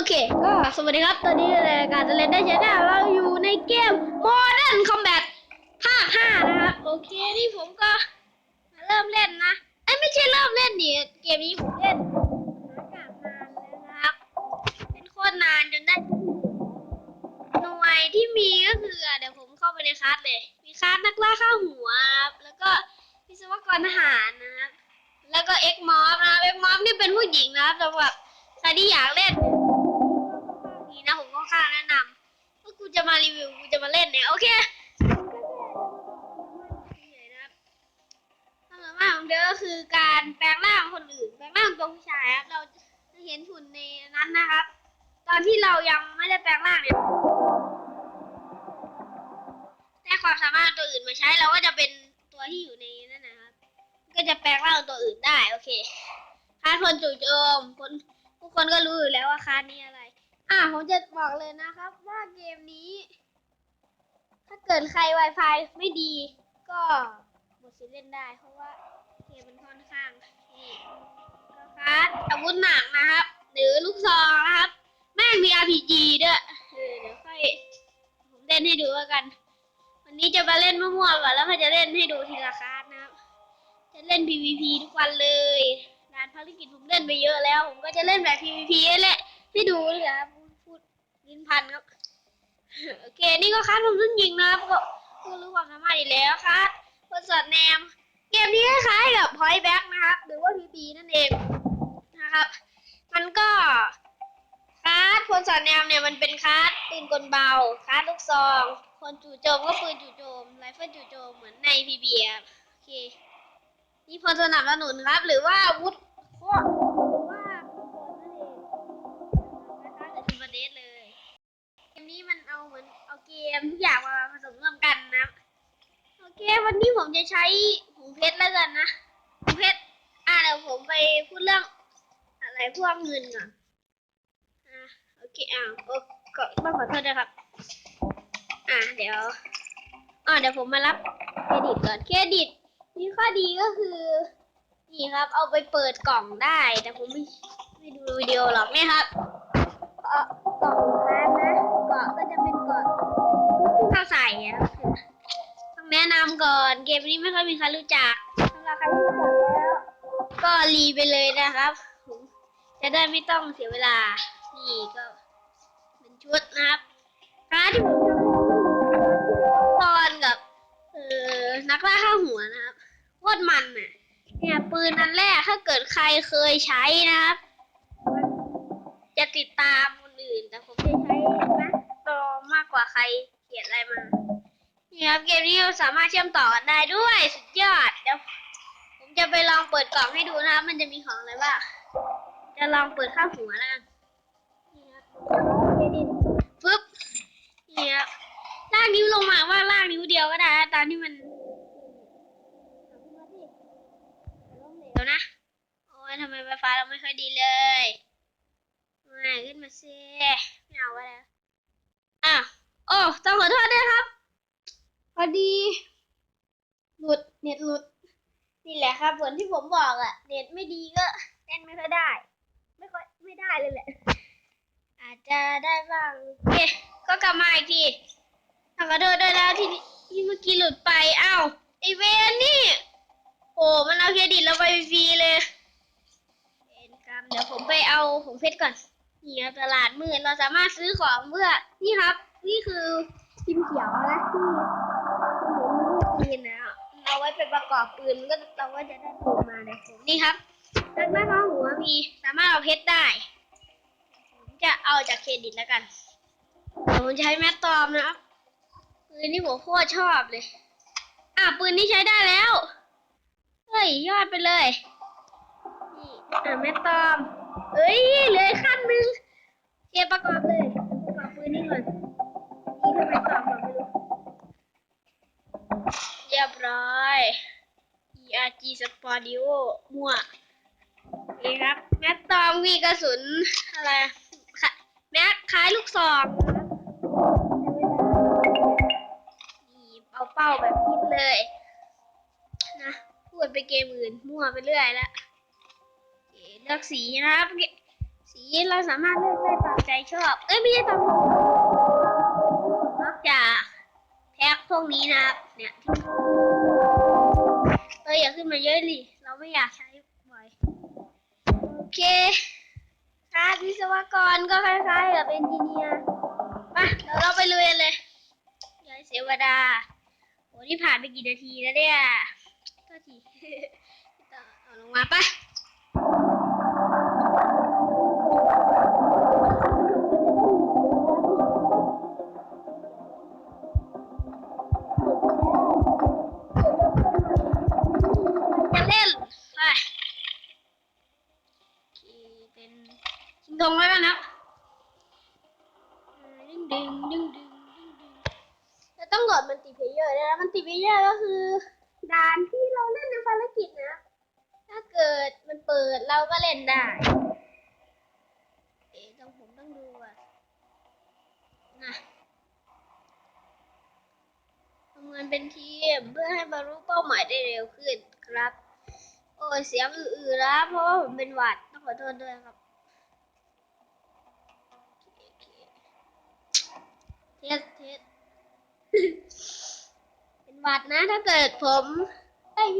อเคก็สวัสดีครับ ตอนนี้รายการจะเล่นได้ใช่ไหมเราอยู่ในเกม Modern Combat ภาค5นะครับ โอเค นี่ผมก็มาเริ่มเล่นนะ เอ้ยไม่ใช่เริ่มเล่นดิเกมนี้ผมเล่นหากานานแล้วนะครับ เป็นโคตรนานจนได้ หน่วยที่มีก็คือเดี๋ยวผมเข้าไปในคลาสเลย มีคลาสนักล่าข้าวหัวครับ แล้วก็วิศวกรทหารนะครับ แล้วก็เอ็กมอฟนะครับเอ็กมอฟนี่เป็นผู้หญิงนะครับสำหรับใครที่อยากเล่น นี่นะผมก็ข้างแนะนำว่ากูจะมารีวิวกูจะมาเล่นเนี่ยโอเคความสามารถของเธอก็คือการแปลงร่างคนอื่นแปลงร่างตัวผู้ชายครับเราจะเห็นหุ่นในนั้นนะครับ ตอนที่เรายังไม่ได้แปลงร่างเนี่ยได้ความสามารถตัวอื่นมาใช้เราก็จะเป็นตัวที่อยู่ในนั่นนะครับ ก็จะแปลงร่างตัวอื่นได้โอเคคาร์ดพลจู่โจมคนทุกคนก็รู้อยู่แล้วว่าคาร์ดนี้อะไร อะผมจะบอกเลยนะครับว่าเกมนี้ ถ้าเกิดใคร Wi-Fi ไม่ดี ก็หมดสิทธิ์เล่นได้ เพราะว่าเกมมันค่อนข้างนี่ก็คาร์ดอาวุธหนักนะครับ หรือลูกซองนะครับ แม่งมี RPG ด้วยเออเดี๋ยวค่อยผมเล่นให้ดูแล้วกัน วันนี้จะมาเล่นมั่วๆก่อนแล้วก็จะเล่นให้ดูทีละคาร์ดนะครับ จะเล่น PVP ทุกวันเลยงานภารกิจผมเล่นไปเยอะแล้ว ผมก็จะเล่นแบบ PVP แหละให้ดูเลยครับ ลิ้นพันครับ โอเค นี่ก็คัดผมซึ่งยิงนะครับก็ก็รู้ความสามารถอีกแล้วครับพลสอดแนม เกมนี้คล้ายกับ Point Back นะครับ หรือว่า PB นั่นเองนะครับ มันก็คาร์ดพลสอดแนมเนี่ยมันเป็นคาร์ดปืนกลเบาคาร์ดลูกซอง คนจู่โจมก็ปืนจู่โจมไรเฟิลจู่โจมเหมือนใน PB ครับโอเค นี่พลสนับสนุนครับ หรือว่าอาวุธโคตรหรือว่า เกมทุกอย่างมาผสมรวมกันนะ โอเค วันนี้ผมจะใช้หูเพชรแล้วกันนะหูเพชร อ่าเดี๋ยวผมไปพูดเรื่อง อะไรพวกเงินก่อนอ่าโอเคอ่าโอ้ก็ต้องขอโทษด้วยครับ อ่าเดี๋ยวอ่าเดี๋ยวผมมารับเครดิตก่อน เครดิตมีข้อดีก็คือนี่ครับ เอาไปเปิดกล่องได้ แต่ผมไม่ไม่ดูวิดีโอหรอกเนี่ยครับเอ่อกล่องพาร์ทนะเกาะก็จะเป็นเกาะ เข้าใส่ครับต้องแนะนำก่อนเกมนี้ไม่ค่อยมีใครรู้จักสำหรับใครรู้จักแล้ว ก็รีไปเลยนะครับจะได้ไม่ต้องเสียเวลา นี่ก็เป็นชุดนะครับพาร์ทที่ผมชอบตอนกับ เออนักล่าข้าหัวนะครับโคตรมันน่ะ เนี่ย ปืนอันแรกถ้าเกิดใครเคยใช้นะครับ จะติดตามคนอื่นแต่ผมจะใช้นะตอมากกว่าใคร เขียนอะไรมา นี่ครับเกมนี้เราสามารถเชื่อมต่อกันได้ด้วยสุดยอดเดี๋ยวผมจะไปลองเปิดกล่องให้ดูนะครับมันจะมีของอะไรบ้าง จะลองเปิดข้างหัวแล้วกันนี่ครับเคดิตปึ๊บนี่ครับลากนิ้วลงมาว่าลากนิ้วเดียวก็ได้ตอนที่มันเดี๋ยวนะ โอ้ยทำไมไฟฟ้าเราไม่ค่อยดีเลยมาขึ้นมาสิไม่เอาแล้วอ้าว โอ้ต้องขอโทษด้วยครับ พอดี หลุดเน็ตหลุด นี่แหละครับเหมือนที่ผมบอกอะเน็ตไม่ดีก็เล่นไม่ค่อยได้ ไม่ค่อยไม่ได้เลยแหละ อาจจะได้บ้างโอเคก็กลับมาอีกทีขอโทษด้วยนะที่ที่เมื่อกี้หลุดไปอ้าวไอเวนนี่โอ้มันเอาเครดิตเราไปฟรีเลยเวนกรรมเดี๋ยวผมไปเอาผมเพชรก่อนนี่ครับตลาดมืดเราสามารถซื้อของเพื่อนี่ครับ นี่คือพิมพ์เขียวนะที่เห็นรูปปืนนะเอาไว้ไปประกอบปืนก็เราก็จะได้ปืนมาในผมนี่ครับนักล่าข้าหัวมีสามารถเอาเพชรได้ผมจะเอาจากเครดิตแล้วกันผมใช้แมตตอมนะครับปืนนี่ผมโคตรชอบเลย อะปืนนี้ใช้ได้แล้วเฮ้ยยอดไปเลยนี่อะแม่ตอมเอ้ยเหลือขั้นหนึ่งเก็บประกอบเลยประกอบปืนนี่ก่อน นี่ทำไมตอมมาไม่รู้เรียบร้อย ERG Spordio มั่วนี่ครับ แม็กตอมมีกระสุน อะไร แม็กคล้ายลูกซองนะนี่เอาเป้าแบบพิดเลย นะพูดไปเกมอื่น มั่วไปเรื่อยล้วโอเลือกสีนะครับ สีเราสามารถเลือกได้ตามใจชอบ เอ้ย ไม่ใช่ตามน พวกนี้นะครับเนี่ยเอออย่าขึ้นมาเยอะดิเราไม่อยากใช้บ่อยโอเคคลาสวิศวกรก็คล้ายๆกับเอนจิเนียร์มาเดี๋ยวเราไปเรียนเลยยายเสวดาโหนี่ผ่านไปกี่นาทีแล้วเนี่ยก็ทีเอาลงมาปะจะ มันเปิดเราก็เล่นได้เอ๊ะต้องผมต้องดูอะนะทำงานเป็นทีมเพื่อให้บรรลุเป้าหมายได้เร็วขึ้นครับ โอ้ยเสียงอื่อๆนะเพราะว่าผมเป็นหวัดต้องขอโทษด้วยครับเคโอเคเทสเทสเป็นหวัดนะถ้าเกิดผมเอ้ย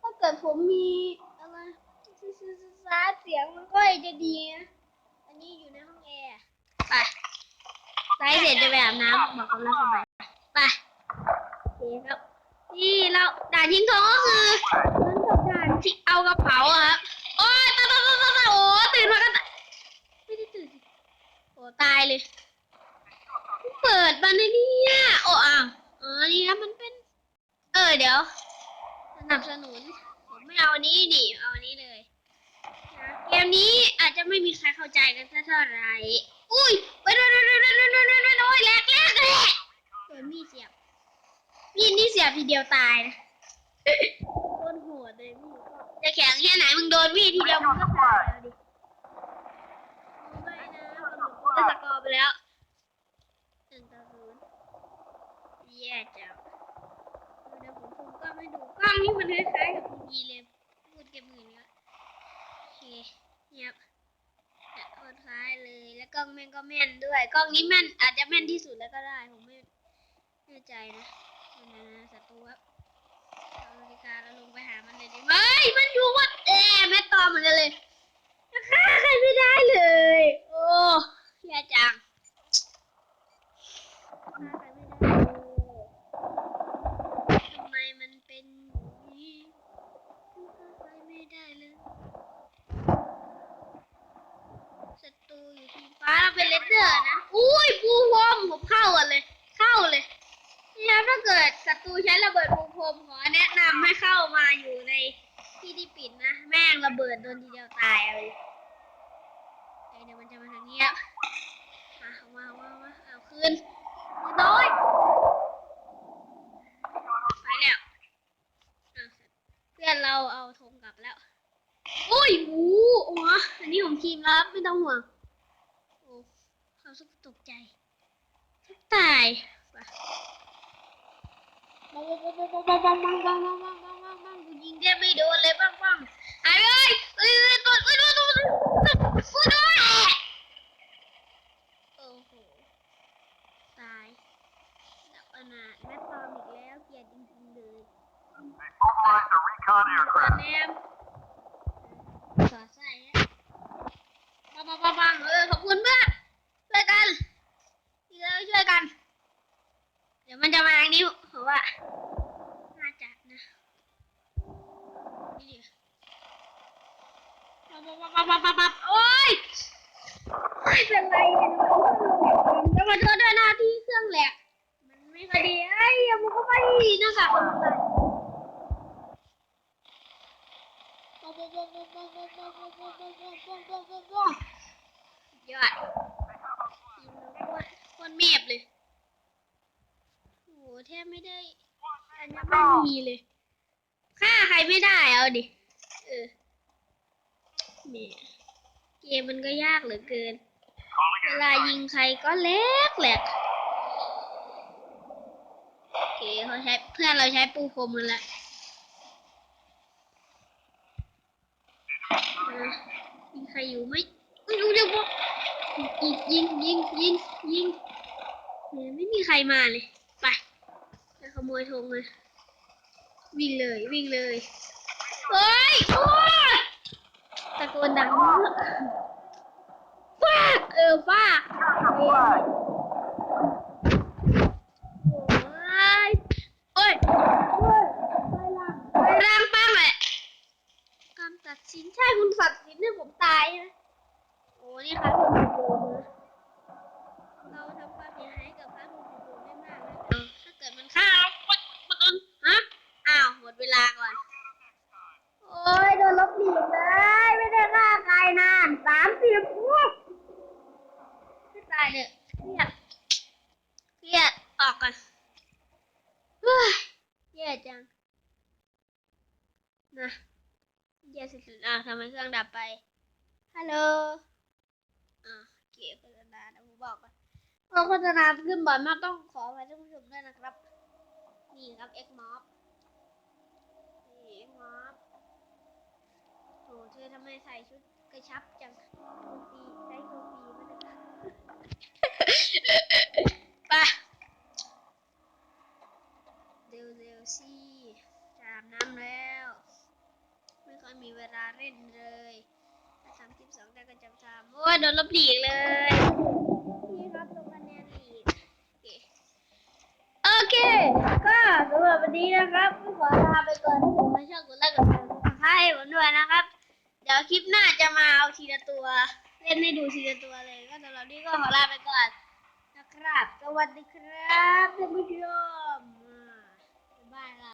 ถ้าเกิดผมมี อะไรซาเสียงมันก็จะดีนะอันนี้อยู่ในห้องแอร์ไปไลฟ์เสร็จจะไปอาบน้ำบอกกันแล้วสบายไปโอเคครับนี่เราด่านยิงทองก็คือมือนกับด่านที่เอากระเป๋าอะครับโอ้ยตายตายตายตายโอ้ตื่นมาก็ตายไม่ได้ตื่นสิโอ้ตายเลย เปิดมาในนี้อะโอ้อ้าวอ๋อนี่ครับมันเป็น เออเดี๋ยว สนับสนุนผมไม่เอาอันนี้ดิเอาอันนี้เลย เกมนี้อาจจะไม่มีใครเข้าใจกันสักเท่าไหร่ อุ้ยไปโดนโดนโดนโดนโดนโดนโดนโดนแหลกแหลกแลกโดนมีดเสียบมีดนี่เสียบทีเดียวตายนะโคตรโหดเลยมีดจะแข็งแค่ไหนมึงโดนมีดทีเดียวมึงก็ตายแล้วดิไม่นะคนหนึ่งได้สกอร์ไปแล้วหนึ่งต่อศูนย์แย่จังเดี๋ยวผมซูมกล้องให้ดูกล้องนี่มันคล้ายๆกับพีดีเลยพูดเก็บหมื่นแล้วโอ เนี่ยคนคล้ายเลย แล้วกล้องแม่งก็แม่นด้วย กล้องนี้แม่นอาจจะแม่นที่สุดแล้วก็ได้ ผมไม่แน่ใจนะมันนะศัตรูครับเอานาฬิกาแล้วลงไปหามันเลยดิเฮ้ย มันอยู่วัดแอแม่ตอมเหมือนกันเลยฆ่าใครไม่ได้เลย โอ้ย่จังฆ่าใครไม่ได้เลยทำไมมันเป็นอย่างนี้ฆ่าใครไม่ได้เลยศัตรูอยู่ทีมฟ้า เราเป็นเลดเดอร์นะ อุ้ยปูพรมผมเข้ากันเลย เข้าเลยเนี่ยถ้าเกิดศัตรูใช้ระเบิดปูพรมขอแนะนำให้เข้ามาอยู่ในที่ที่ปิดนะ แม่งระเบิดโดนทีเดียวตายเลยเอ้ยเดี๋ยวมันจะมาทางนี้อะมาเอามาเอามาเอามาเอาคืนน้อยไปแล้วเพื่อนเราเอาธงกลับแล้ว อุ้ยหูอ้โหอันนี้ของทีมแล้วไม่ต้องห่วง เขาสุกตกใจแทบตายว่ะบังบังบังบังบังบังบังบังบังบังบังกูยิงแทบไม่โดนเลยบังบังไอ้เอ้ยเอ้ยเอ้ยตัวเอ้ยตัวตัวตัวตัวตัวโอ้โหตายดับอนาถแม่ตอมอีกแล้วเกลียดจริงๆเลย Mobilize the recon แน aircraft. มสอดใส่ฮะบังบังบังบังเออขอบคุณเพื่อนช่วยกันที่เราช่วยกัน เดี๋ยวมันจะมาทางนี้เพราะว่าน่าจะนะนี่ดิบับบับบับบับบับโอ๊ยไม่เป็นไรเป็นไรจะมาโทษด้วยหน้าที่เครื่องแหลก มันไม่พอดีไอ้ยอย่ามึ งก็ไปหน้ากากมันไปยอดทีมเราโคตรโคตรเมฟเลยโหแทบไม่ได้ อันนี้ไม่มีเลยฆ่าใครไม่ได้เอาดิ เออเนี่ยเกมมันก็ยากเหลือเกิน เวลายิงใครก็เล็กแหลก เขาใช้เพื่อนเราใช้ปูพรมกันละอะมีใครอยู่ไหมไม่รู้จะบอกยิงยิงยิงยิงยิงไม่มีใครมาเลย ไปจะขโมยธงเลย วิ่งเลยวิ่งเลยเฮ้ยโอ้ตะโกนดังมากฟากเออฟาก Flag. โอ้ยโอ้ยไปล่างป้างแหละคำตัด สินใช่คุณสัตัดสินให้ผมตายนะโอ้นี่ค่ะคุณโดมนะเราทำความเสียหายกับพระคุณโดมได้มากนะถ้าเกิดมันฆ่าเราปุ๊บปุ๊บปุ๊บฮะอ้าวหมดเวลาก่อน โอ้ยโดนลบหลีกเลยไม่ได้ฆ่าใครนานสามสิบพวกไม่ตายเนี่ยเครียดเครียดออกก่อนเฮ้ยแย่จังนะ แย่สุดๆอะทำไมเครื่องดับไป ฮัลโหล อะเกียโฆษณานะผมบอกก่อนเพราะโฆษณาขึ้นบ่อยมากต้องขออภัยท่านผู้ชมด้วยนะครับ นี่ครับ X Mob นี่ X Mob โอ้เธอทำไมใส่ชุดกระชับจังโทฟีใช้โทฟีมานะคะไปเร็วเร็วๆสิจะอาบน้ำแล้วไม่ค่ อยมีเวลาเล่นเลยสามสิบสองแต่ก็จำทำโอ้ยโดนลบหลีกเลย นี่ครับตรงคะแนนหลีกโอเค ก็สำหรับวันนี้นะครับขอลาไปก่อนถ้าผมไม่ชอบกดไลค์กดแชร์กดซับสไครต์ผมด้วยนะครับ เดี๋ยวคลิปหน้าจะมาเอาทีละตัว เล่นให้ดูทีละตัวเลย ก็สำหรับนี้ก็ขอลาไปก่อนนะครับ สวัสดีครับท่านผู้ชมบ๊ายบายครับ